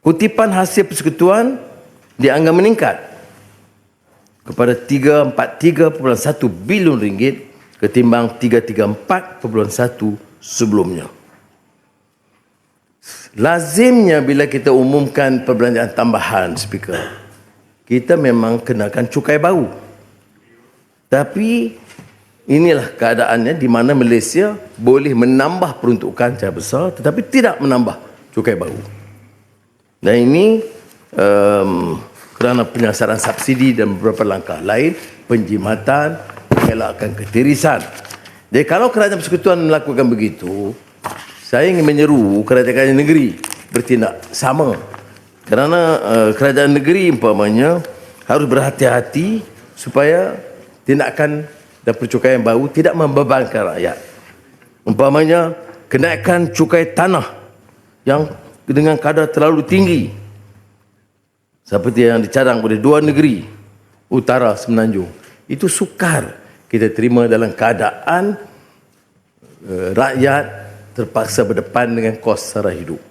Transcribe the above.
kutipan hasil persekutuan dianggap meningkat kepada 343.1 bilion ringgit ketimbang 334.1 sebelumnya. Lazimnya bila kita umumkan perbelanjaan tambahan speaker, kita memang kenakan cukai baru. Tapi inilah keadaannya di mana Malaysia boleh menambah peruntukan secara besar tetapi tidak menambah cukai baru. Dan ini um, kerana penyasaran subsidi dan beberapa langkah lain, penjimatan, mengelakkan ketirisan. Jadi kalau kerajaan persekutuan melakukan begitu, saya ingin menyeru kerajaan negeri bertindak sama. Kerana uh, kerajaan negeri umpamanya harus berhati-hati supaya tindakan dan percukaian baru tidak membebankan rakyat. Umpamanya kenaikan cukai tanah yang dengan kadar terlalu tinggi seperti yang dicadang oleh dua negeri utara semenanjung itu sukar kita terima dalam keadaan uh, rakyat terpaksa berdepan dengan kos sara hidup.